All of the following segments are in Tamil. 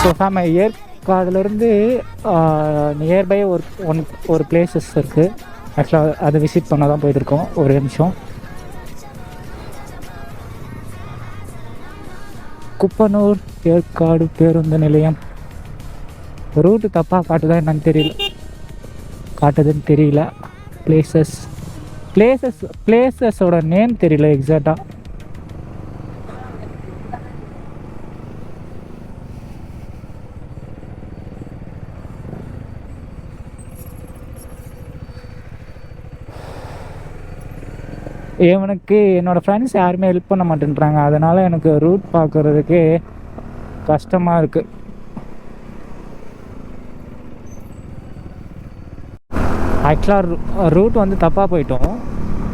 ஸோ ஃபேம ஏற்காடுலேருந்து நியர்பை ஒரு ஒன் ஒரு பிளேசஸ் இருக்குது ஆக்சுவலாக அதை விசிட் பண்ண தான் போயிட்டுருக்கோம். ஒரு நிமிஷம். குப்பனூர் ஏற்காடு பேருந்து நிலையம். ரூட்டு தப்பாக காட்டுதா என்னன்னு தெரியல. காட்டுதுன்னு தெரியல. பிளேசஸ் பிளேசஸ் பிளேசஸோட நேம் தெரியல எக்ஸாக்டாக இவனுக்கு என்னோடய ஃப்ரெண்ட்ஸ் யாருமே ஹெல்ப் பண்ண மாட்டேன்றாங்க. அதனால் எனக்கு ரூட் பார்க்குறதுக்கு கஷ்டமாக இருக்குது ஆக்சுவலாக ரூட் வந்து தப்பாக போயிட்டோம்.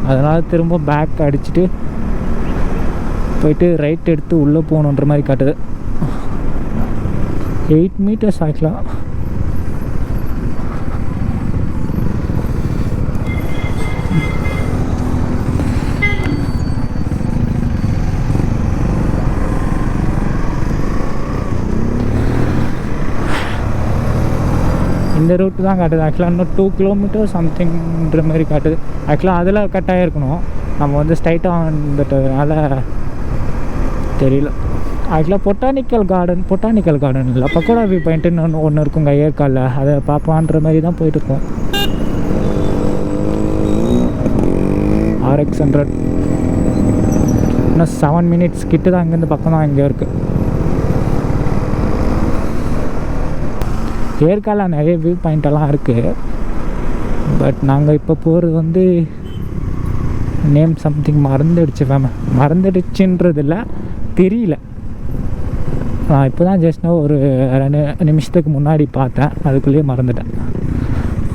அதனால் திரும்ப பேக் அடிச்சுட்டு போயிட்டு ரைட் எடுத்து உள்ளே போகணுன்ற மாதிரி காட்டுது. எயிட் மீட்டர்ஸ் ஆக்சுவலாக இந்த ரூட்டு தான் காட்டுது. ஆக்சுவலாக இன்னும் டூ கிலோமீட்டர் சம்திங்ன்ற மாதிரி காட்டுது. ஆக்சுவலாக அதில் கட்டாக இருக்கணும் நம்ம வந்து ஸ்ட்ரைட்டாக வந்துட்டதுனால தெரியல. ஆக்சுவலாக பொட்டானிக்கல் கார்டன் பொட்டானிக்கல் கார்டன் இல்லை. பக்கோடா வியூ பாயிண்ட்டுன்னு ஒன்று ஒன்று இருக்குங்க ஏற்காலில். அதை பார்ப்பான்ற மாதிரி தான் போயிட்டுருக்கோம். ஆர்எக்ஸ் ஹண்ட்ரட் இன்னும் செவன் மினிட்ஸ் கிட்ட தான் இங்கேருந்து பக்கம் தான் இங்கே இருக்குது ஏற்கால நிறைய வியூ பாயிண்டெல்லாம் இருக்குது பட் நாங்கள் இப்போ போகிறது வந்து நேம் சம்திங் மறந்துடுச்சு மேம் மறந்துடுச்சுன்றது இல்லை தெரியல. நான் இப்போ தான் ஜஸ்ட் ஒரு ரெண்டு நிமிஷத்துக்கு முன்னாடி பார்த்தேன். அதுக்குள்ளேயே மறந்துட்டேன்.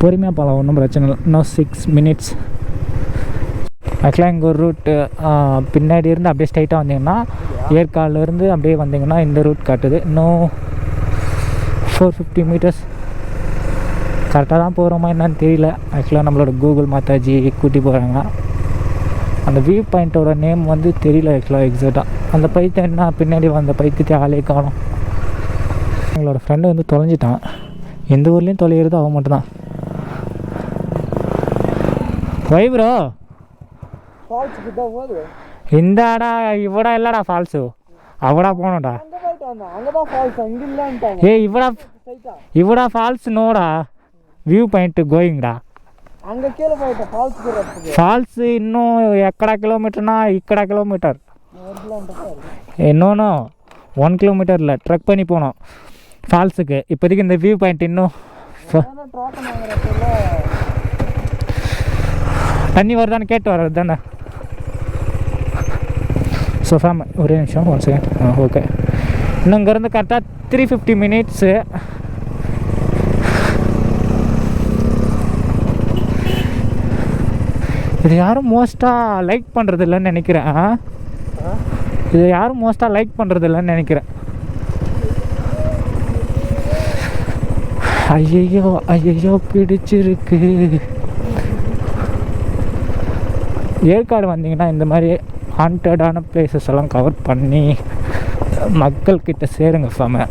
பொறுமையாக போகலாம் ஒன்றும் பிரச்சனை இல்லை. இன்னும் சிக்ஸ் மினிட்ஸ் ஆக்சுவலாக எங்கள் ஒரு ரூட்டு பின்னாடி இருந்து அப்படியே ஸ்ட்ரைட்டாக வந்தீங்கன்னா ஏற்காடுலேருந்து அப்படியே வந்தீங்கன்னா இந்த ரூட் காட்டுது. இன்னும் ஃபோர் ஃபிஃப்டி மீட்டர்ஸ் கரெக்டாக தான் போகிறோமா என்னன்னு தெரியல. ஆக்சுவலாக நம்மளோட கூகுள் மாதாஜி கூட்டி போகிறாங்க அந்த வியூ பாயிண்ட்டோட நேம் வந்து தெரியல ஆக்சுவலாக எக்ஸாக்டாக அந்த பைத்தியம் என்ன? பின்னாடி வந்த பைத்தியத்தை ஆளே காணும். எங்களோட ஃப்ரெண்டு வந்து தொலைஞ்சிட்டான். எந்த ஊர்லேயும் தொலைகிறது அவன் மட்டும்தான். வை ப்ரோ ஃபால்ஸ் கிட்ட போது இந்தாடா இவடா இல்லடா ஃபால்ஸு அவடா போனோடா ஏ இவடா இவடா ஃபால்ஸ் நோடா. வியூ பாயிண்ட் கோயிங்டா ఫాల్స్ இன்னும் ఎక్కడ కిలోమీటర్నా ఇక్కడ கிலோமீட்டர் ఎన్నోనో ஒன் கிலோமீட்டரில் ட்ரக் பண்ணி போனோம். ஃபால்ஸுக்கு இப்போதைக்கு இந்த வியூ பாயிண்ட் இன்னும் தண்ணி வருதான்னு கேட்டு வர்றது தானே ஸோ ஃபேம் ஒரே நிமிஷம் ஒன் செகண்ட் ஆ ஓகே இன்னும் இங்கேருந்து கரெக்டாக த்ரீ ஃபிஃப்டி மினிட்ஸு இது யாரும் மோஸ்ட்டாக லைக் பண்ணுறது இல்லைன்னு நினைக்கிறேன் இது யாரும் மோஸ்ட்டாக லைக் பண்ணுறது இல்லைன்னு நினைக்கிறேன் ஐயையோ ஐயையோ பிடிச்சிருக்கு ஏற்காடு வந்தீங்கன்னா இந்த மாதிரி ஹாண்டடான பிளேசஸ் எல்லாம் கவர் பண்ணி மக்கள்கிட்ட சேருங்க ஃபேம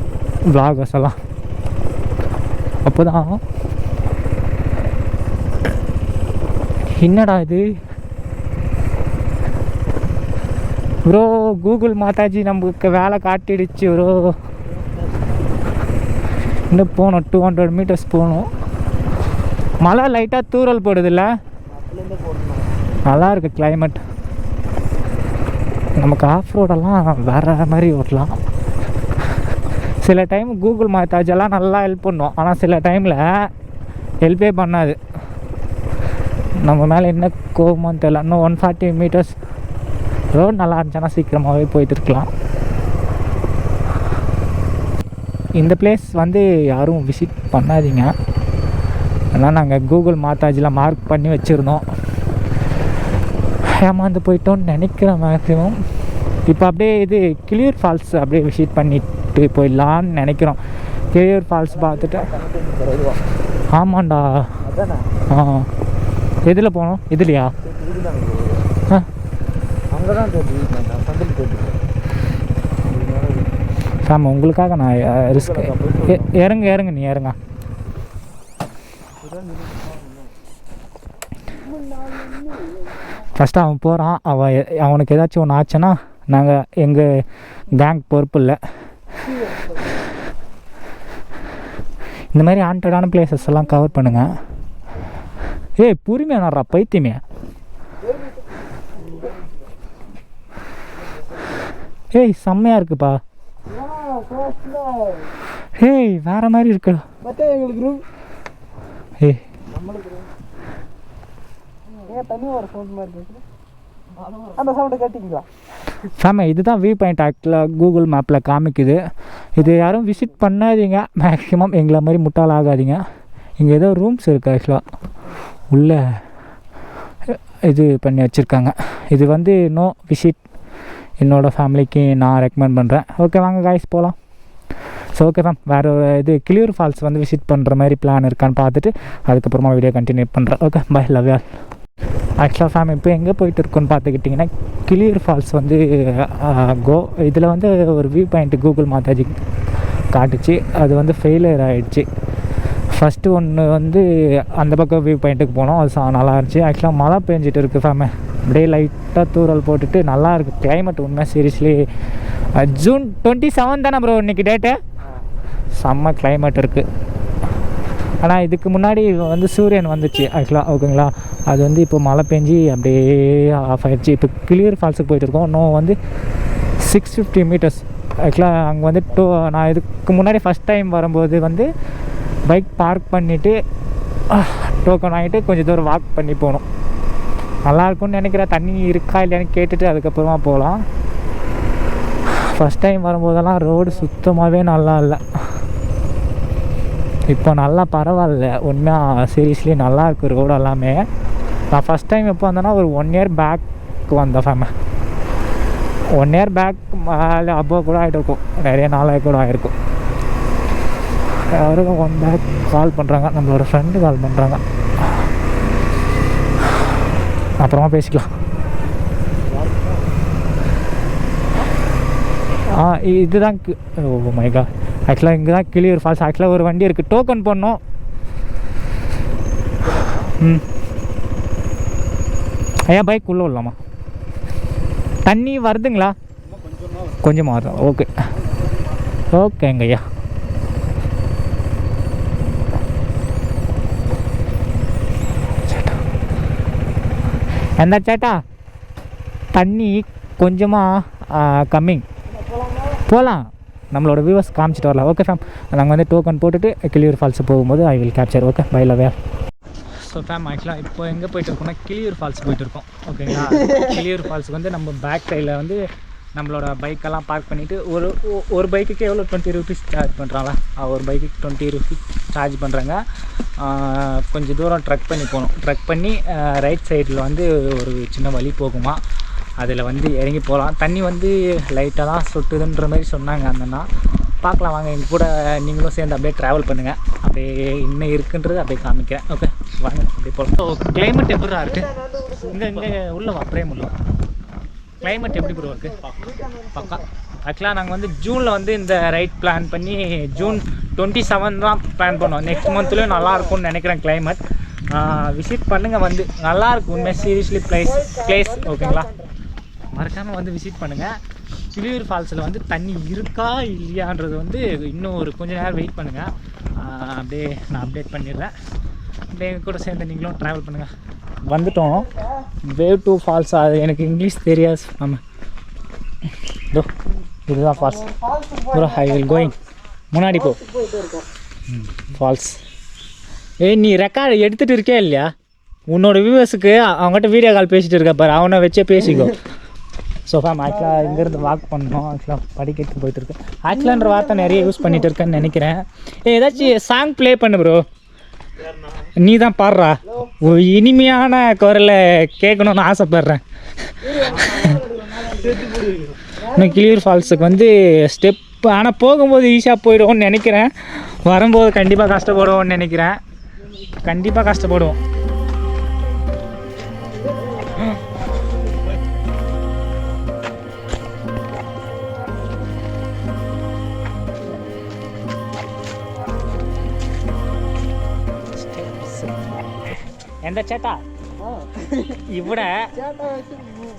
vloggers எல்லாம். அப்போ தான் என்னடா இது? ப்ரோ கூகுள் மாதாஜி நமக்கு வேலை காட்டிடுச்சு ப்ரோ இன்னும் போகணும் டூ ஹண்ட்ரட் மீட்டர்ஸ் போகணும் மழை லைட்டாக தூறல் போடுதில்ல? நல்லா இருக்கு கிளைமேட் நமக்கு ஆஃப் ரோடெல்லாம் வேறு மாதிரி ஓட்டலாம். சில டைம் கூகுள் மாத்தாஜெல்லாம் நல்லா ஹெல்ப் பண்ணும். ஆனால் சில டைமில் ஹெல்ப்பே பண்ணாது. நம்ம மேலே என்ன கோபமான்னு தெரியல. இன்னும் ஒன் ஃபார்ட்டி மீட்டர்ஸ் ரோடு நல்லா இருந்துச்சுன்னா சீக்கிரமாகவே போயிட்டு இருக்கலாம். இந்த பிளேஸ் வந்து யாரும் விசிட் பண்ணாதீங்க. ஏன்னா நாங்கள் கூகுள் மாத்தாஜில் மார்க் பண்ணி வச்சுருந்தோம். ஏமாந்து போயிட்டோம்னு நினைக்கிறேன் மேக்ஸிமம் இப்போ அப்படியே இது கிளியூர் ஃபால்ஸ் அப்படியே விசிட் பண்ணிட்டு போயிடலான்னு நினைக்கிறோம். கிளியூர் ஃபால்ஸ் பார்த்துட்டு. ஆமாண்டா. ஆ. எதில் போனோம்? இதுலையா? ஆமாம் உங்களுக்காக நான் ரிஸ்க் இறங்க இறங்க நீ இறங்க. ஃபஸ்ட்டு அவன் போகிறான் அவன் அவனுக்கு ஏதாச்சும் ஒன்று ஆச்சுன்னா நாங்கள் எங்கள் கேங் பொறுப்பு இல்லை. இந்த மாதிரி ஹாண்டடான பிளேசஸ் எல்லாம் கவர் பண்ணுங்கள் ஏய் பொறுமையா நடுறா பைத்தியமே. ஏய் செம்மையாக இருக்குப்பா. ஏய் வேற மாதிரி இருக்கு. எங்களுக்கு ஏய் நம்மளுக்கு தண்ணி ஒரு சவுண்ட் மாதிரி அந்த சவுண்டை கட்டிங்களா? ஃபேம இதுதான் வியூ பாயிண்ட் ஆக்டில் கூகுள் மேப்பில் காமிக்குது. இது யாரும் விசிட் பண்ணாதீங்க. மேக்ஸிமம் எங்களை மாதிரி முட்டாள் ஆகாதீங்க. இங்கே ஏதோ ரூம்ஸ் இருக்குது ஆக்சுவலாக உள்ள இது பண்ணி வச்சுருக்காங்க. இது வந்து நோ விசிட் என்னோடய ஃபேமிலிக்கு நான் ரெக்கமெண்ட் பண்ணுறேன் ஓகே வாங்க காய்ஸ் போகலாம் ஸோ ஓகே மேம் வேறு ஒரு இது கிளியூர் ஃபால்ஸ் வந்து விசிட் பண்ணுற மாதிரி பிளான் இருக்கான்னு பார்த்துட்டு அதுக்கப்புறமா வீடியோ கண்டினியூ பண்ணுறேன் ஓகே பை லவ் யார் ஆக்சுவலாக ஃபேம் இப்போ எங்கே போயிட்டு இருக்கோன்னு பார்த்துக்கிட்டிங்கன்னா கிளியர் ஃபால்ஸ் வந்து கோ இதில் வந்து ஒரு வியூ பாயிண்ட் கூகுள் மாதாஜி காட்டுச்சு. அது வந்து ஃபெயிலியர் ஆகிடுச்சு ஃபஸ்ட்டு ஒன்று வந்து அந்த பக்கம் வியூ பாயிண்ட்டுக்கு போனோம். அது சா- நல்லா இருந்துச்சு. ஆக்சுவலாக மழை பெஞ்சிட்டு இருக்குது ஃபேம அப்படியே லைட்டாக தூரல் போட்டுட்டு நல்லா இருக்குது கிளைமேட் உண்மை சீரியஸ்லி ஜூன் டுவெண்ட்டி செவன் தானே ப்ரோ இன்னைக்கு டேட்டு செம்ம கிளைமேட் இருக்குது ஆனால் இதுக்கு முன்னாடி வந்து சூரியன் வந்துச்சு. ஆக்சுவலாக ஓகேங்களா? அது வந்து இப்போ மழை பெஞ்சு அப்படியே ஆஃப் ஆகிடுச்சு இப்போ கிளியர் ஃபால்ஸுக்கு போயிட்டு இருக்கோம். இன்னும் வந்து சிக்ஸ் ஃபிஃப்டி மீட்டர்ஸ் ஆக்சுவலாக அங்கே வந்து டூ நான் இதுக்கு முன்னாடி ஃபஸ்ட் டைம் வரும்போது வந்து பைக் பார்க் பண்ணிவிட்டு டோக்கன் வாங்கிட்டு கொஞ்சம் தூரம் வாக் பண்ணி போகணும் நல்லா இருக்கும்னு நினைக்கிறேன். தண்ணி இருக்கா இல்லையான்னு கேட்டுட்டு அதுக்கப்புறமா போகலாம். ஃபஸ்ட் டைம் வரும்போதெல்லாம் ரோடு சுத்தமாகவே நல்லா இல்லை. இப்போ நல்லா பரவாயில்ல. உண்மையாக சீரியஸ்லி நல்லா இருக்குது ரோடு எல்லாமே. நான் ஃபஸ்ட் டைம் எப்போ வந்தேன்னா ஒரு ஒன் இயர் பேக் வந்தேன் ஃபேம ஒன் இயர் பேக் மேலே அப்போ கூட ஆகிட்டு இருக்கும் நிறைய நாளாக கூட ஆகிருக்கும் யாரும் ஒன் பேக் கால் பண்ணுறாங்க நம்மளோட ஃப்ரெண்டு கால் பண்ணுறாங்க அப்புறமா பேசிக்கலாம். ஆ இ- இதுதான் ஓ மைகா ஆக்சுவலாக இங்கே தான் கிளியூர் ஃபால்ஸ். ஆக்சுவலாக ஒரு வண்டி இருக்குது டோக்கன் பண்ணோம் ம். ஐயா பைக் உள்ளே விடலாமா தண்ணி வருதுங்களா? கொஞ்சமாக வருதா? ஓகே ஓகேங்க ஐயா. எந்த சேட்டா? தண்ணி கொஞ்சமாக கம்மிங் போகலாம் நம்மளோட வியூவர்ஸ் காமிச்சிட்டு வரலாம். ஓகே ஃபேம் நாங்கள் வந்து டோக்கன் போட்டுட்டு கிளியூர் ஃபால்ஸ் போகும்போது I will capture okay bye love so fam ஆக்சுவலாக இப்போ எங்கே போயிட்டு இருக்கோம்னா கிளியூர் ஃபால்ஸ் போயிட்டு இருக்கோம். ஓகேங்களா கிளியூர் ஃபால்ஸுக்கு வந்து நம்ம பேக் சைடில் வந்து நம்மளோட பைக்கெல்லாம் பார்க் பண்ணிவிட்டு ஒரு ஒரு பைக்குக்கு எவ்வளோ டுவெண்ட்டி ருபீஸ் சார்ஜ் பண்ணுறாங்களா ஒரு பைக்குக்கு டுவெண்ட்டி ருபீஸ் சார்ஜ் பண்ணுறாங்க கொஞ்சம் தூரம் ட்ரக் பண்ணி போகணும். ட்ரக் பண்ணி ரைட் சைடில் வந்து ஒரு சின்ன வழி போகுமா? அதில் வந்து இறங்கி போகலாம். தண்ணி வந்து லைட்டாக தான் சொட்டுதுன்ற மாதிரி சொன்னாங்க அந்தண்ணா பார்க்கலாம் வாங்க எங்கள் கூட நீங்களும் சேர்ந்து அப்படியே ட்ராவல் பண்ணுங்கள் அப்படியே இன்னும் இருக்குன்றது அப்படியே காமிக்கிறேன். ஓகே வாங்க அப்படியே போகலாம் கிளைமேட் எப்படிடா இருக்குது இங்கே இங்கே உள்ள வா பிரேம் உள்ள கிளைமேட் எப்படி ப்ரோ இருக்குது பக்கா. ஆக்சுவலாக நாங்கள் வந்து ஜூனில் வந்து இந்த ரைட் பிளான் பண்ணி ஜூன் டுவெண்ட்டி செவன் தான் பிளான் பண்ணோம். நெக்ஸ்ட் மந்த்லேயும் நல்லா இருக்கும்னு நினைக்கிறேன் கிளைமேட் விசிட் பண்ணுங்கள் வந்து. நல்லாயிருக்கும் உண்மை சீரியஸ்லி பிளேஸ் பிளேஸ் ஓகேங்களா மறக்காமல் வந்து விசிட் பண்ணுங்கள் கிளியூர் ஃபால்ஸில் வந்து தண்ணி இருக்கா இல்லையான்றது வந்து இன்னும் ஒரு கொஞ்ச நேரம் வெயிட் பண்ணுங்கள் அப்படியே நான் அப்டேட் பண்ணிடுறேன். அப்படியே எங்கள் கூட சேர்ந்து நீங்களும் ட்ராவல் பண்ணுங்கள் வந்துட்டோம். வேவ் டூ ஃபால்ஸ் அது எனக்கு இங்கிலீஷ் தெரியாது ஆமாம் இதோ இதுதான் falls bro I will going முன்னாடி போ. ஃபால்ஸ் ஏய் நீ ரெக்கார்டு எடுத்துகிட்டு இருக்கே இல்லையா? உன்னோட வியூவர்ஸுக்கு அவங்ககிட்ட வீடியோ கால் பேசிகிட்டு இருக்க பாரு. அவனை வச்சே பேசிக்கோ. ஸோ ஃபேம் ஆக்சுவலாக இங்கேருந்து வாக் பண்ணோம். ஆக்சுவலாக படிக்கிறதுக்கு போயிட்டு இருக்கேன் ஆக்சுவலான்ற வார்த்தை நிறைய யூஸ் பண்ணிட்டு இருக்கேன்னு நினைக்கிறேன். ஏ ஏதாச்சும் சாங் ப்ளே பண்ணு ப்ரோ நீ தான் பாடுறா. ஒரு இனிமையான குரலை கேட்கணும்னு ஆசைப்பட்றேன். இன்னும் கிளியூர் ஃபால்ஸுக்கு வந்து ஸ்டெப் ஆனால் போகும்போது ஈஸியாக போயிடுவோம்னு நினைக்கிறேன். வரும்போது கண்டிப்பாக கஷ்டப்படுவோம்னு நினைக்கிறேன். கண்டிப்பாக கஷ்டப்படுவோம். எந்த சேட்டா? இவட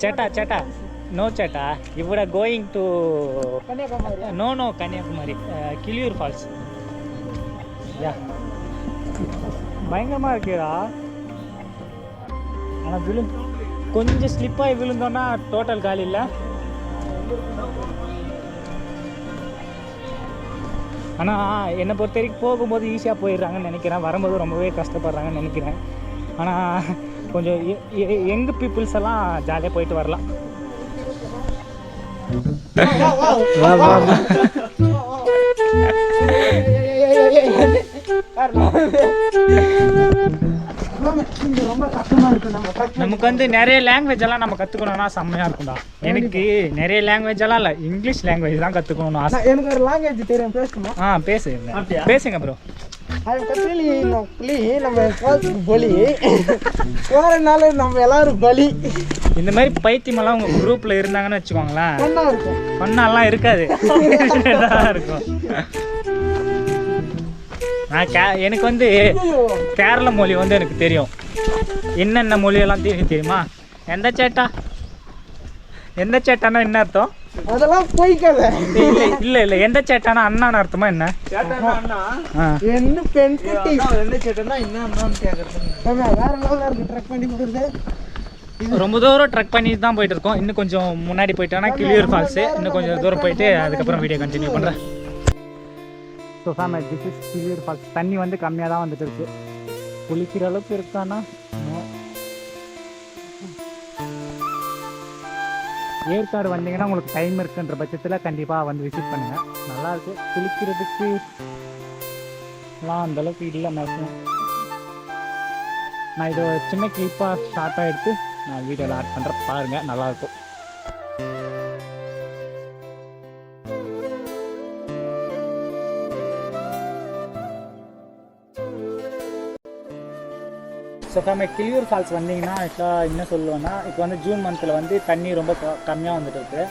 சேட்டா சேட்டா. நோ சேட்டா. இவட going to Kanyakumari. No no Kanyakumari. Kiliyur falls. Yeah. பயங்கரமாக இருக்குடா. ஆனால் விழு கொஞ்சம் ஸ்லிப்பாகி விழுந்தோன்னா டோட்டல் காலி இல்லை. ஆனால் என்னை பொறுத்த வரைக்கும் போகும்போது ஈஸியாக போயிடுறாங்கன்னு நினைக்கிறேன். வரும்போது ரொம்பவே கஷ்டப்படுறாங்கன்னு நினைக்கிறேன். ஆனால் கொஞ்சம் யங் பீப்புள்ஸ் எல்லாம் ஜாலியாக போயிட்டு வரலாம். நமக்கு வந்து நிறைய லாங்குவேஜ் எல்லாம் நம்ம கற்றுக்கணும்னா செம்மையாக இருக்கும்டா. எனக்கு நிறைய லாங்குவேஜ் எல்லாம் இல்லை இங்கிலீஷ் லாங்குவேஜ் தான் கற்றுக்கணும்னு ஆசை. எனக்கு ஒரு லாங்குவேஜ் தெரியும் பேசணுமா ஆ பேசுங்க பேசுங்க ப்ரோ அது கத்திலி புலி நம்ம போகிறதுக்கு பலி. போகிறனால நம்ம எல்லாரும் பலி. இந்த மாதிரி பைத்தியமெல்லாம் உங்கள் குரூப்பில் இருந்தாங்கன்னு வச்சுக்கோங்களேன். ஒன்றா இருக்கும். பண்ணாலாம் இருக்காது. இருக்கும். நான் கே எனக்கு வந்து கேரள மொழி வந்து எனக்கு தெரியும். என்னென்ன மொழியெல்லாம் தெரியும் தெரியுமா? எந்த சேட்டா? எந்த சேட்டானா என்ன அர்த்தம்? அதெல்லாம் பொய் கதை இல்லை இல்லை இல்லை. எந்த சேட்டானா அண்ணான்னு அர்த்தமா என்ன? என்ன பெண் குட்டி? ஆமா, வேற லெவலில் இருக்கு ட்ரக் பண்ணி போகிறது ரொம்ப தூரம் ட்ரக் பண்ணி தான் போயிட்டு இருக்கோம் இன்னும் கொஞ்சம் முன்னாடி போயிட்டோன்னா கிளியூர் ஃபால்ஸு இன்னும் கொஞ்சம் தூரம் போயிட்டு அதுக்கப்புறம் வீடியோ கண்டினியூ பண்ணுறேன் so famous this is Kiliyur falls தண்ணி வந்து கம்மியாக தான் வந்துட்டு இருக்கு. குளிக்கிற அளவுக்கு இருக்கானா? ஏற்காடு வந்தீங்கன்னா உங்களுக்கு டைம் இருக்குன்ற பட்சத்தில் கண்டிப்பாக வந்து விசிட் பண்ணுங்கள் நல்லா இருக்கு. குளிக்கிறதுக்கு எல்லாம் இல்லை மேக்ஸிமம் நான் இதை சின்ன கிளிப்பாக ஷார்ட்டாக எடுத்து நான் வீடியோவில் ஆட் பண்ணுறேன் பாருங்கள் நல்லாயிருக்கும் ஸோ கிளியூர் ஃபால்ஸ் வந்தீங்கன்னா ஆக்சுவலாக என்ன சொல்லுவேன்னா இப்போ வந்து ஜூன் மந்தில் வந்து தண்ணி ரொம்ப கம்மியாக வந்துட்டு இருக்கு.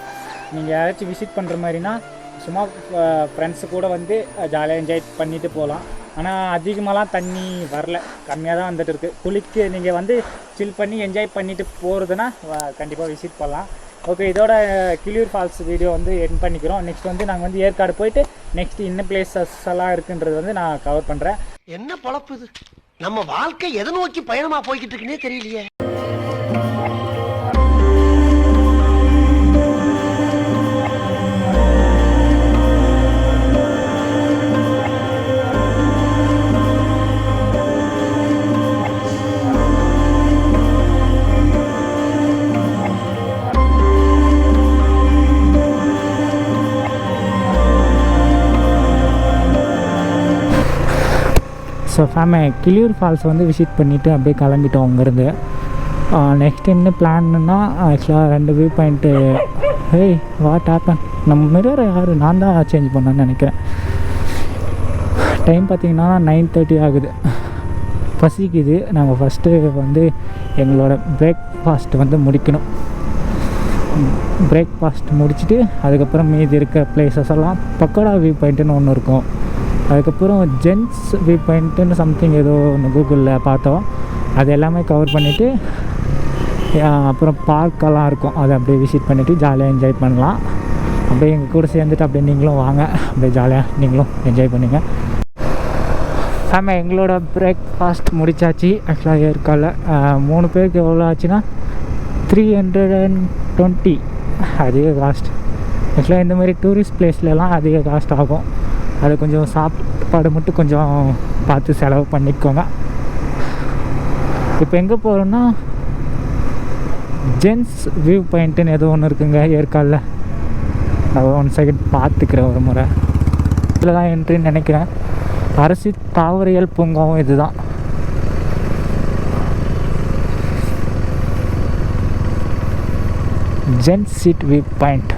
நீங்கள் யாராச்சும் விசிட் பண்ணுற மாதிரினா சும்மா ஃப்ரெண்ட்ஸு கூட வந்து ஜாலியாக என்ஜாய் பண்ணிட்டு போகலாம் ஆனால் அதிகமாகலாம் தண்ணி வரல. கம்மியாக தான் வந்துட்டு இருக்குது குளிக்கு நீங்கள் வந்து சில் பண்ணி என்ஜாய் பண்ணிட்டு போகிறதுனா கண்டிப்பாக விசிட் பண்ணலாம். ஓகே இதோட கிளியூர் ஃபால்ஸ் வீடியோ வந்து என் பண்ணிக்கிறோம். நெக்ஸ்ட் வந்து நாங்கள் வந்து ஏற்காடு போயிட்டு நெக்ஸ்ட் இன்னும் பிளேசஸ் எல்லாம் இருக்குன்றது வந்து நான் கவர் பண்ணுறேன் என்ன பழப்பு இது? நம்ம வாழ்க்கை எதை நோக்கி பயணமா போய்கிட்டு இருக்குன்னே தெரியலையே. ஸோ ஃபேமே கிளியூர் ஃபால்ஸ் வந்து விசிட் பண்ணிவிட்டு அப்படியே கிளம்பிட்டோம் அங்கேருந்து. நெக்ஸ்ட் என்ன பிளான்னா ஆக்சுவலாக ரெண்டு view point hey what happen நம்ம மிரர் யார்? நான் தான் சேஞ்ச் பண்ணேன்னு நினைக்கிறேன். டைம் பார்த்தீங்கன்னா நைன் தேர்ட்டி ஆகுது. பசிக்குது. நாங்கள் ஃபஸ்ட்டு வந்து எங்களோட பிரேக்ஃபாஸ்ட் வந்து முடிக்கணும். பிரேக்ஃபாஸ்ட் முடிச்சுட்டு அதுக்கப்புறம் மீதி இருக்க பிளேசஸ் எல்லாம் பக்கோடா வியூ பாயிண்ட்டுன்னு ஒன்று இருக்கும். அதுக்கப்புறம் ஜென்ஸ் வியூ பாயிண்ட்டுன்னு சம்திங் ஏதோ ஒன்று கூகுளில் பார்த்தோம். அது எல்லாமே கவர் பண்ணிவிட்டு அப்புறம் பார்க்கெல்லாம் இருக்கும். அதை அப்படியே விசிட் பண்ணிவிட்டு ஜாலியாக என்ஜாய் பண்ணலாம். அப்படியே எங்கள் கூட சேர்ந்துட்டு அப்படியே நீங்களும் வாங்க. அப்படியே ஜாலியாக நீங்களும் என்ஜாய் பண்ணுங்கள் ஆமாம் எங்களோட பிரேக்ஃபாஸ்ட் முடிச்சாச்சு. ஆக்சுவலாக ஏற்கால மூணு பேருக்கு எவ்வளோ ஆச்சுன்னா த்ரீ ஹண்ட்ரட் அண்ட் டுவெண்ட்டி அதிக காஸ்ட் ஆக்சுவலாக இந்த மாதிரி டூரிஸ்ட் பிளேஸ்லலாம் அதிக காஸ்ட் ஆகும். அது கொஞ்சம் சாப்பாடு மட்டும் கொஞ்சம் பார்த்து செலவு பண்ணிக்கோங்க. இப்போ எங்கே போகிறோன்னா ஜென்ஸ் வியூ பாயிண்ட்டுன்னு ஏதோ ஒன்று இருக்குங்க ஏற்காலில் நான் ஒன் செகண்ட் பார்த்துக்கிறேன் ஒரு முறை. இதில் தான் என்ட்ரின்னு நினைக்கிறேன். அரசு தாவரியல் பூங்காவும் இதுதான். ஜென்ஸ் சீட் வியூ பாயிண்ட்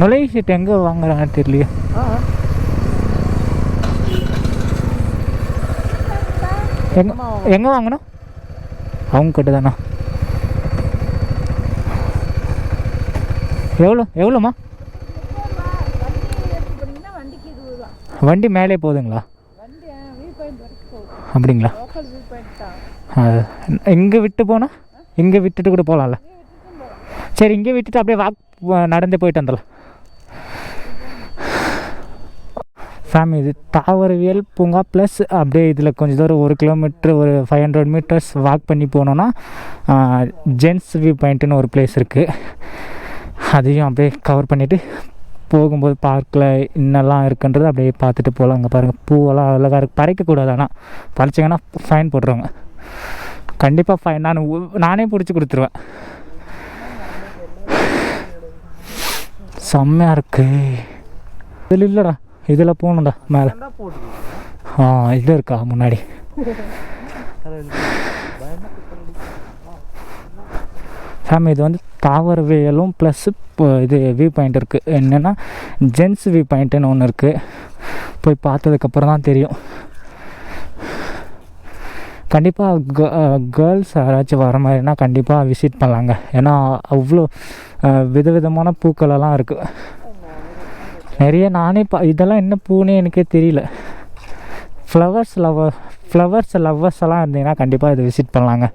நுழைவு சீட் எங்கே வாங்குறாங்கன்னு தெரியலையே. எங்கே எங்கே வாங்கணும்? அவங்க கிட்ட தானா? எவ்வளோ எவ்வளோம்மா? வண்டி மேலே போகுதுங்களா அப்படிங்களா? லோக்கல் இங்கே விட்டு போனால் இங்கே விட்டுட்டு கூட போகலாம்ல சரி இங்கே விட்டுட்டு அப்படியே வாக் நடந்து போயிட்டு வந்துடலாம். ஃபேம் இது. தாவரவியல் பூங்கா ப்ளஸ் அப்படியே இதில் கொஞ்சம் தூரம் ஒரு கிலோமீட்டர் ஒரு ஃபைவ் ஹண்ட்ரட் மீட்டர்ஸ் வாக் பண்ணி போனோன்னா ஜென்ஸ் வியூ பாயிண்ட்டுன்னு ஒரு பிளேஸ் இருக்குது அதையும் அப்படியே கவர் பண்ணிவிட்டு போகும்போது பார்க்கில் இன்னெல்லாம் இருக்குன்றது அப்படியே பார்த்துட்டு போகலாம் அங்கே பாருங்கள் பூவெல்லாம் அழகாக இருக்குது பறைக்கக்கூடாது ஆனால் பறிச்சிங்கன்னா ஃபைன் போட்டுருவாங்க. கண்டிப்பாக ஃபைன் நான் நானே பிடிச்சி கொடுத்துருவேன். செம்மையாக இருக்குது இதில் இல்லைடா. இதில் போகணும்டா மேலே. ஆ இது இருக்கா முன்னாடி. ஃபேம் இது வந்து தாவரவியலும் ப்ளஸ் இப்போ இது வியூ பாயிண்ட் இருக்குது என்னென்னா ஜென்ஸ் வியூ பாயிண்ட்டுன்னு ஒன்று இருக்குது போய் பார்த்ததுக்கப்புறம் தான் தெரியும் கண்டிப்பாக கேர்ள்ஸ் யாராச்சும் வர மாதிரினா கண்டிப்பாக விசிட் பண்ணலாங்க. ஏன்னா அவ்வளோ விதவிதமான பூக்களெல்லாம் இருக்குது நிறைய நானே பா இதெல்லாம் என்ன பூனே எனக்கே தெரியல. ஃப்ளவர்ஸ் லவ்வர் ஃப்ளவர்ஸ் லவ்வர்ஸ் எல்லாம் இருந்தீங்கன்னா கண்டிப்பாக இதை விசிட் பண்ணலாங்க.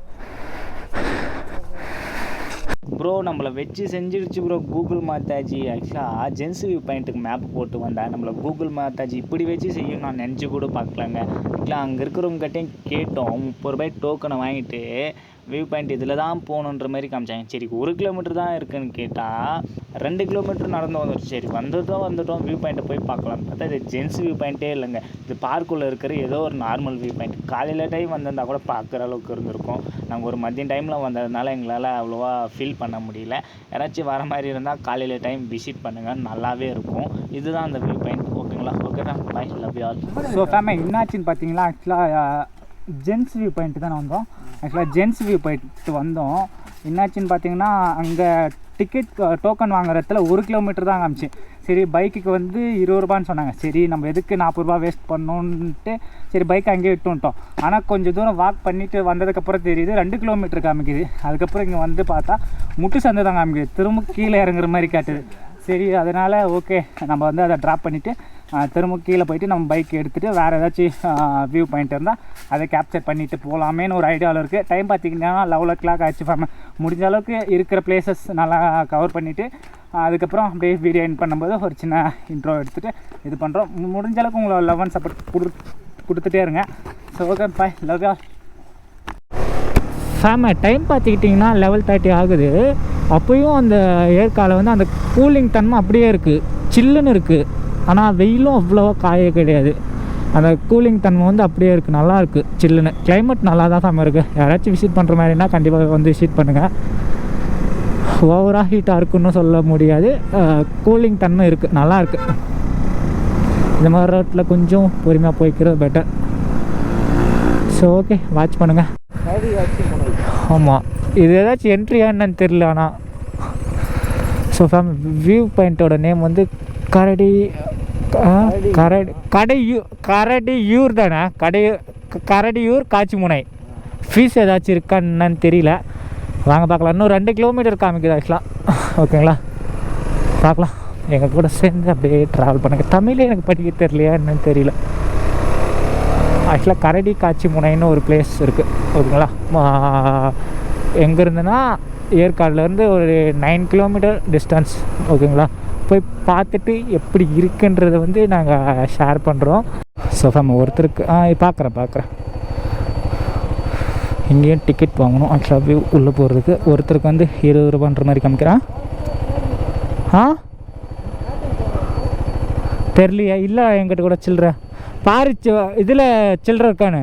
ப்ரோ நம்மளை வச்சு செஞ்சிடுச்சு ப்ரோ கூகுள் மாதாஜி ஆக்சுவலாக ஜென்ஸ் வியூ பாயிண்ட்டுக்கு மேப் போட்டு வந்தேன் நம்மளை கூகுள் மாதாஜி இப்படி வச்சு செய்யும் நான் நினச்சி கூட பார்க்கலங்க. ஆக்சுவலாக அங்கே இருக்கிறவங்ககிட்டையும் கேட்டோம். முப்பது ரூபாய் டோக்கனை வாங்கிட்டு வியூ பாயிண்ட் இதில் தான் போகணுன்ற மாதிரி காமிச்சாங்க. சரி ஒரு கிலோமீட்டர் தான் இருக்குன்னு கேட்டால் ரெண்டு கிலோமீட்டர் நடந்து வந்துடும் சரி வந்துட்டோம் வந்துட்டோம் வியூ பாயிண்ட்டை போய் பார்க்கலாம். பார்த்தா இது ஜென்ஸ் வியூ பாயிண்ட்டே இல்லைங்க. இது பார்க்குள்ளே இருக்கிற ஏதோ ஒரு நார்மல் வியூ பாயிண்ட். காலையில் டைம் வந்திருந்தா கூட பார்க்குற அளவுக்கு இருந்திருக்கும். நாங்கள் ஒரு மதியம் டைமில் வந்ததுனால எங்களால் அவ்வளோவா ஃபீல் பண்ண முடியல. யாராச்சும் வர மாதிரி இருந்தால் காலையில் டைம் விசிட் பண்ணுங்கள் நல்லாவே இருக்கும். இதுதான் அந்த வியூ பாயிண்ட். ஓகேங்களா ஓகேடா bye love you all so famous என்னாச்சுன்னு பார்த்தீங்களா? ஆக்சுவலாக ஜென்ஸ் வியூ பாயிண்ட் தான் வந்தோம். ஆக்சுவலாக ஜென்ஸ் வியூ போயிட்டு வந்தோம். என்னாச்சுன்னு பார்த்தீங்கன்னா அங்கே டிக்கெட் டோக்கன் வாங்குறதுல ஒரு கிலோமீட்டர் தான் காமிச்சு. சரி பைக்குக்கு வந்து இருபது ரூபான்னு சொன்னாங்க. சரி நம்ம எதுக்கு நாற்பது ரூபா வேஸ்ட் பண்ணோன்ட்டு சரி பைக் அங்கேயே விட்டுட்டோம் ஆனால் கொஞ்சம் தூரம் வாக் பண்ணிவிட்டு வந்ததுக்கப்புறம் தெரியுது ரெண்டு கிலோமீட்டர் காமிக்குது. அதுக்கப்புறம் இங்கே வந்து பார்த்தா முட்டு சந்தை தான் காமிக்குது. திரும்ப கீழே இறங்குற மாதிரி காட்டுது. சரி அதனால் ஓகே நம்ம வந்து அதை ட்ராப் பண்ணிவிட்டு திரும்ப கீழே போயிட்டு நம்ம பைக் எடுத்துகிட்டு வேறு ஏதாச்சும் வியூ பாயிண்ட் இருந்தால் அதை கேப்சர் பண்ணிட்டு போகலாமேன்னு ஒரு ஐடியாவில் இருக்குது டைம் பார்த்தீங்கன்னா லெவல் ஓ கிளாக் ஆச்சு ஃபேம முடிஞ்ச அளவுக்கு இருக்கிற பிளேசஸ் நல்லா கவர் பண்ணிவிட்டு அதுக்கப்புறம் அப்படியே வீடியோ என் பண்ணும்போது ஒரு சின்ன இன்ட்ரோ எடுத்துகிட்டு இது பண்ணுறோம் முடிஞ்ச அளவுக்கு உங்களை லவ் சப்போர்ட் கொடு கொடுத்துட்டே இருங்க. ஸோ ஓகே பாய் லவ் யார் ஃபேம டைம் பார்த்துக்கிட்டிங்கன்னா லெவல் தேர்ட்டி ஆகுது. அப்போயும் அந்த ஏற்கால வந்து அந்த கூலிங் தன்மை அப்படியே இருக்குது சில்லுன்னு இருக்குது ஆனால் வெயிலும் அவ்வளோவா காயே கிடையாது. அந்த கூலிங் தன்மை வந்து அப்படியே இருக்குது நல்லாயிருக்கு சில்லுன்னு கிளைமேட் நல்லா தான் ஃபேம இருக்குது யாராச்சும் விசிட் பண்ணுற மாதிரினா கண்டிப்பாக வந்து விசிட் பண்ணுங்கள் ஓவராக ஹீட்டாக இருக்குன்னு சொல்ல முடியாது. கூலிங் தன்மை இருக்குது நல்லா இருக்குது இந்த மாதிரி ரோட்டில் கொஞ்சம் பொறுமையாக போய்க்கிறது பெட்டர் ஸோ ஓகே வாட்ச் பண்ணுங்கள் ஆமாம் இது ஏதாச்சும் என்ட்ரியா என்னன்னு தெரியல ஆனால் ஸோ ஃபேம் வியூ பாயிண்ட்டோட நேம் வந்து கரடி கரடி கடையூ கரடியூர் தானே கடை கரடியூர் காட்சிமுனை ஃபீஸ் ஏதாச்சும் இருக்கா என்னன்னு தெரியல. வாங்க பார்க்கலாம். இன்னும் ரெண்டு கிலோமீட்டர் காமிக்குது ஆக்சுவலாக ஓகேங்களா? பார்க்கலாம். எங்கள் கூட சேர்ந்து அப்படியே ட்ராவல் பண்ணுங்க. தமிழே எனக்கு படிக்க தெரியலையா என்னன்னு தெரியல. ஆக்சுவலாக கரடி காட்சி முனைன்னு ஒரு பிளேஸ் இருக்குது ஓகேங்களா? எங்கேருந்துன்னா ஏற்காடுலேருந்து ஒரு நைன் கிலோமீட்டர் டிஸ்டன்ஸ் ஓகேங்களா? போய் பார்த்துட்டு எப்படி இருக்குன்றதை வந்து நாங்கள் ஷேர் பண்ணுறோம் ஸோ நம்ம ஒருத்தருக்கு ஆ பார்க்குறேன் பார்க்குறேன் இங்கேயும் டிக்கெட் வாங்கணும் ஆக்சுவலாக போய் உள்ளே போகிறதுக்கு ஒருத்தருக்கு வந்து இருபது ரூபான்ற மாதிரி காமிக்கிறான் ஆ? தெரியலையா? இல்லை என்கிட்ட கூட சில்லற. பாரு இதில் சில்லற இருக்கானு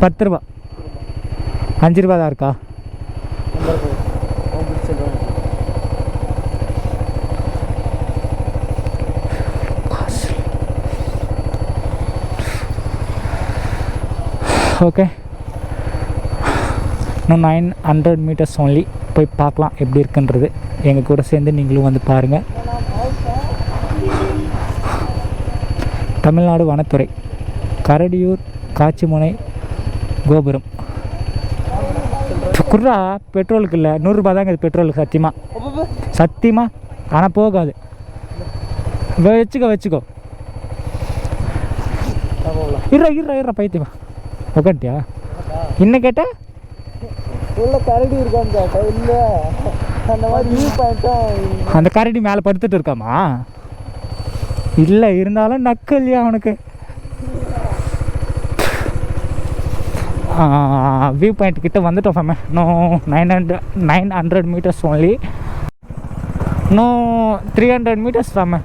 பத்து ரூபா. அஞ்சு ரூபா தான் இருக்கா? ஓகே. இன்னும் நைன் ஹண்ட்ரட் மீட்டர்ஸ் ஒன்லி போய் பார்க்கலாம் எப்படி இருக்குன்றது. எங்கள் கூட சேர்ந்து நீங்களும் வந்து பாருங்கள் தமிழ்நாடு வனத்துறை கரடியூர் காட்சிமுனை கோபுரம். குர்ரா பெட்ரோலுக்கு இல்லை நூறுரூபா தாங்க இது பெட்ரோலுக்கு சத்தியமாக சத்தியமாக ஆனால் போகாது. வச்சுக்கோ வச்சுக்கோ. இருறா இருறா இருறா பைத்தியமா. உக்காட்டியா இன்னும் கேட்டா? உள்ள கரடி இல்ல. அந்த மாதிரி அந்த கரடி மேலே படுத்துட்டு இருக்காமா? இல்லை இருந்தாலும் நக்கல்லையா அவனுக்கு வியூ பாயிண்ட் கிட்ட வந்துட்டோம் famous no nine hundred nine hundred meters only no three hundred meters famous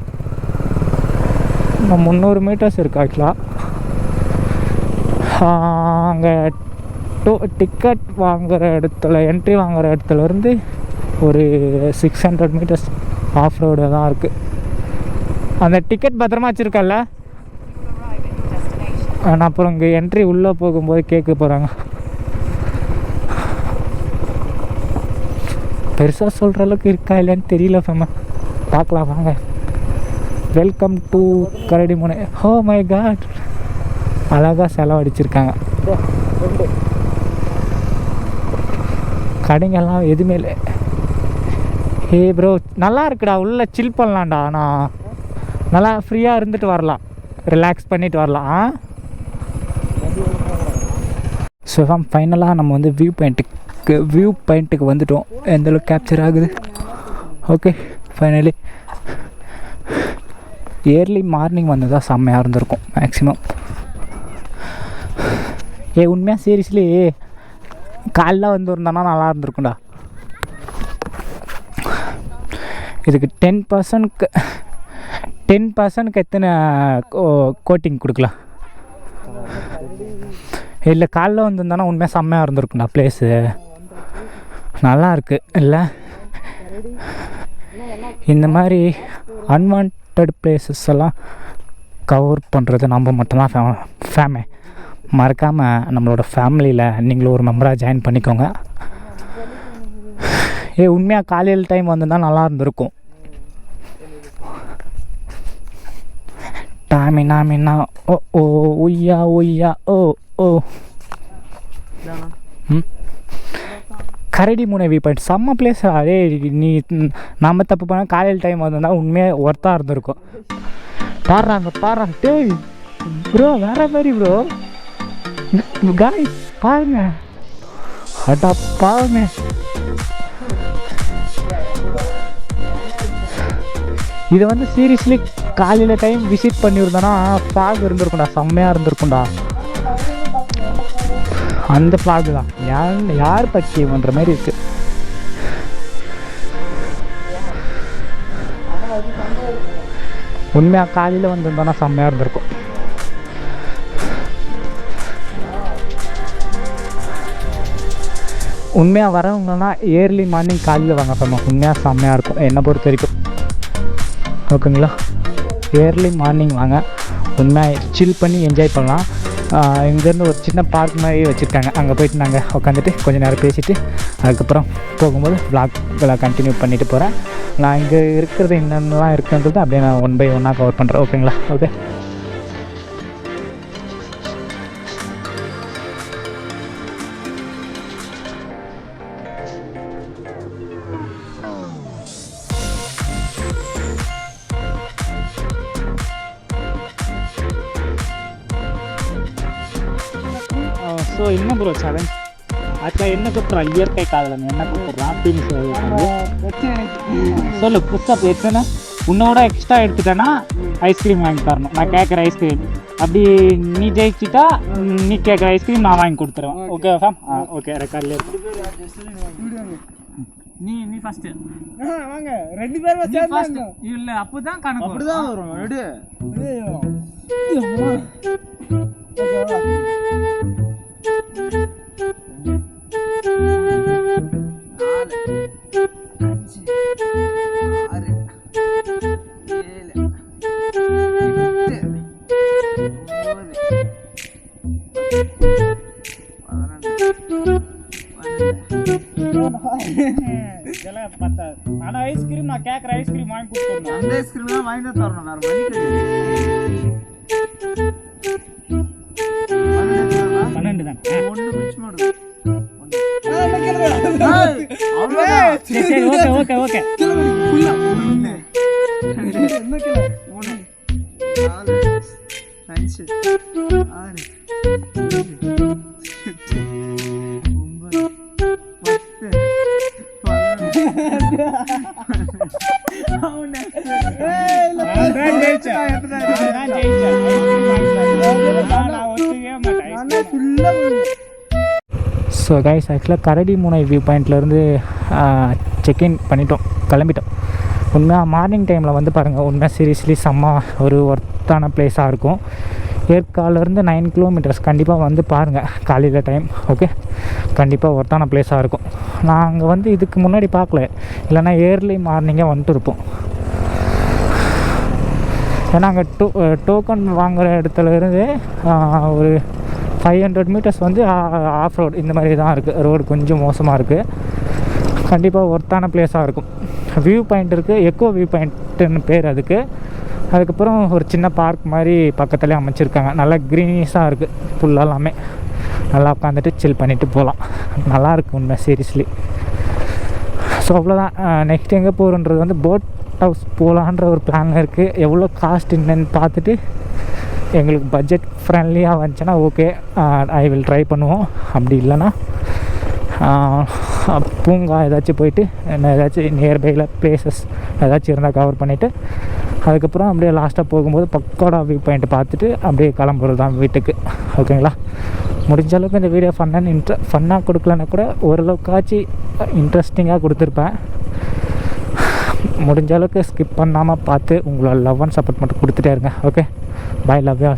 இன்னும் முந்நூறு மீட்டர்ஸ் இருக்கா ஆக்சுவலாக அங்கே டோ டிக்கெட் வாங்குகிற இடத்துல என்ட்ரி வாங்குகிற இடத்துலருந்து ஒரு six hundred meters off road தான் இருக்குது அந்த டிக்கெட் பத்திரமா வச்சுருக்கல்ல? நான் அப்புறம் இங்கே என்ட்ரி உள்ளே போகும்போது கேட்க போகிறாங்க பெருசாக சொல்கிற அளவுக்கு இருக்கா இல்லைன்னு தெரியல ஃபேம பார்க்கலாம் வாங்க. வெல்கம் டு கரடிமுனை ஹோ oh மை காட் அழகாக செலவடிச்சிருக்காங்க கடைங்கெல்லாம் எதுவுமே இல்லை. ஹே ப்ரோ நல்லா இருக்குடா. உள்ளே சில் பண்ணலாம்டா. ஆனால் நல்லா ஃப்ரீயாக இருந்துட்டு வரலாம். ரிலாக்ஸ் பண்ணிட்டு வரலாம். ஸோ ஃபைனலாக நம்ம வந்து வியூ பாயிண்ட்டுக்கு வியூ பாயிண்ட்டுக்கு வந்துட்டோம். எந்த அளவுக்கு கேப்சர் ஆகுது? ஓகே ஃபைனலி இயர்லி மார்னிங் வந்து தான் செம்மையாக இருந்திருக்கும் மேக்ஸிமம் ஏ உண்மையாக சீரியஸ்லி காலைல வந்திருந்தானா நல்லா இருந்திருக்கும்டா. இதுக்கு டென் பர்சன்ட்க்கு டென் பர்சன்ட்க்கு எத்தனை கோட்டிங் கொடுக்கலாம்? இல்லை காலைல வந்திருந்தானா உண்மையாக செம்மையாக இருந்திருக்குண்ணா ப்ளேஸு நல்லா இருக்கு இல்லை? இந்த மாதிரி அன்வான்ட் பிளேசஸ் எல்லாம் கவர் பண்ணுறது நம்ம மட்டும்தான் ஃபே ஃபேமே மறக்காமல் நம்மளோட ஃபேமிலியில் நீங்களும் ஒரு மெம்பராக ஜாயின் பண்ணிக்கோங்க. ஏ உண்மையாக காலையில் டைம் வந்திருந்தா நல்லா இருந்திருக்கும். டாமினா மின்னா ஓ ஓ உய்யா ஒய்யா ஓ. கரடி முனை வியூ பாயிண்ட் செம்ம பிளேஸ் அதே நீ நம்ம தப்பு பண்ணால் காலையில் டைம் வந்திருந்தா உண்மையாக ஒர்த்தாக இருந்திருக்கும். பாடுறாங்க பாடுறாங்க டேய் ப்ரோ வேற மாதிரி ப்ரோ காய் பாருங்க. அடா பாருங்க. இது வந்து சீரியஸ்லி காலையில் டைம் விசிட் பண்ணியிருந்தோன்னா ஃப்ளாக் இருந்திருக்கும்டா. செம்மையாக இருந்திருக்கும்டா. அந்த ஃப்ளாக் தான். யார் யார் பக்கியம்ன்ற பண்ணுற மாதிரி இருக்கு? உண்மையாக காலையில் வந்திருந்தோன்னா செம்மையாக இருந்திருக்கும். உண்மையாக வரவங்கன்னா ஏர்லி மார்னிங் காலையில் வாங்க ஃபேமா உண்மையாக செம்மையாக இருக்கும். என்னை பொறுத்த வரைக்கும். ஓகேங்களா? ஏர்லி மார்னிங் வாங்க. உண்மையாக சில் பண்ணி என்ஜாய் பண்ணலாம். இங்கேருந்து ஒரு சின்ன பார்க் மாதிரி வச்சுருக்காங்க. அங்கே போயிட்டு நாங்கள் உட்காந்துட்டு கொஞ்சம் நேரம் பேசிட்டு அதுக்கப்புறம் போகும்போது விளாக்களை கண்டினியூ பண்ணிவிட்டு போகிறேன் நான் இங்கே இருக்கிறது என்னென்னலாம் இருக்குன்றது அப்படியே நான் ஒன் பை ஒன்னாக கவர் பண்ணுறேன் ஓகேங்களா ஓகே ஸோ என்ன ப்ரோ செவன் அக்கா என்ன கூப்பிட்றான் இயற்கை காதலன். என்ன கூப்பிட்றான் அப்படின்னு சொல்லு புஸ்தப் எத்தனை? உன்னோட எக்ஸ்ட்ரா எடுத்துட்டேன்னா ஐஸ்கிரீம் வாங்கி தரணும். நான் கேட்குற ஐஸ்கிரீம் அப்படி நீ ஜெயிச்சிட்டா நீ கேட்குற ஐஸ்கிரீம் நான் வாங்கி கொடுத்துருவேன். ஓகே ஃபேம் ஆ ஓகே ரெக்கார்ட்ல நீ நீ ஃபர்ஸ்ட் வாங்க. ரெண்டு பேரும் ஃபர்ஸ்ட் இல்ல அப்பதான் கணக்கு அப்படிதான் வரும். பத்தாது ஆனா ஐஸ்கிரீம் நான் கேட்குற ஐஸ்கிரீம் வாங்கி கொடுத்துருந்தேன் அந்த ஐஸ்கிரீம் தான் வாங்கிட்டு தரணும் வேற வழி ஸோ கைஸ் ஆக்சுவலாக கரடி முனை வியூ பாயிண்ட்லேருந்து செக்இன் பண்ணிட்டோம். கிளம்பிட்டோம். உண்மையாக மார்னிங் டைமில் வந்து பாருங்கள் உண்மையாக சீரியஸ்லி செம்ம ஒரு ஒர்த்தான பிளேஸாக இருக்கும். ஏற்காலேருந்து நைன் கிலோமீட்டர்ஸ் கண்டிப்பாக வந்து பாருங்கள் காலையில் டைம் ஓகே கண்டிப்பாக ஒர்த்தான பிளேஸாக இருக்கும். நாங்கள் வந்து இதுக்கு முன்னாடி பார்க்கல. இல்லைன்னா ஏர்லி மார்னிங்கே வந்துட்டு இருப்போம். ஏன்னா அங்கே டோ டோக்கன் வாங்குகிற இடத்துல இருந்து ஒரு ஃபைவ் ஹண்ட்ரட் மீட்டர்ஸ் வந்து ஆஃப் ரோடு இந்த மாதிரி தான் இருக்குது ரோடு கொஞ்சம் மோசமாக இருக்குது கண்டிப்பாக ஒர்த்தான பிளேஸாக இருக்கும். வியூ பாயிண்ட் இருக்குது எக்கோ வியூ பாயிண்ட்டுன்னு பேர் அதுக்கு. அதுக்கப்புறம் ஒரு சின்ன பார்க் மாதிரி பக்கத்துலேயே அமைச்சிருக்காங்க. நல்லா க்ரீனிஷாக இருக்குது புல்லெல்லாமே நல்லா உட்காந்துட்டு சில் பண்ணிவிட்டு போகலாம் நல்லாயிருக்கு உண்மை சீரியஸ்லி ஸோ அவ்வளோதான் நெக்ஸ்ட் எங்கே போகிறோன்றது வந்து போட் ஹவுஸ் போகலான்ற ஒரு பிளான் இருக்குது எவ்வளோ காஸ்ட் என்னன்னு பார்த்துட்டு எங்களுக்கு பட்ஜெட் ஃப்ரெண்ட்லியாக வந்துச்சுன்னா ஓகே ஐ வில் ட்ரை பண்ணுவோம். அப்படி இல்லைன்னா பூங்கா ஏதாச்சும் போயிட்டு என்ன ஏதாச்சும் நியர்பையில் பிளேசஸ் ஏதாச்சும் இருந்தால் கவர் பண்ணிவிட்டு அதுக்கப்புறம் அப்படியே லாஸ்ட்டாக போகும்போது பக்கோடா வியூ பாயிண்ட் பார்த்துட்டு அப்படியே கிளம்புறது தான் வீட்டுக்கு. ஓகேங்களா முடிஞ்ச அளவுக்கு இந்த வீடியோ ஃபன்னாக இன்ட்ர ஃபன்னாக கொடுக்கலன்னா கூட ஓரளவுக்காச்சும் இன்ட்ரெஸ்டிங்காக கொடுத்துருப்பேன். முடிஞ்ச அளவுக்கு ஸ்கிப் பண்ணாமல் பார்த்து உங்களோட லவ் அண்ட் சப்போர்ட் மட்டும் கொடுத்துட்டே இருங்க ஓகே பாய் லவ் யூ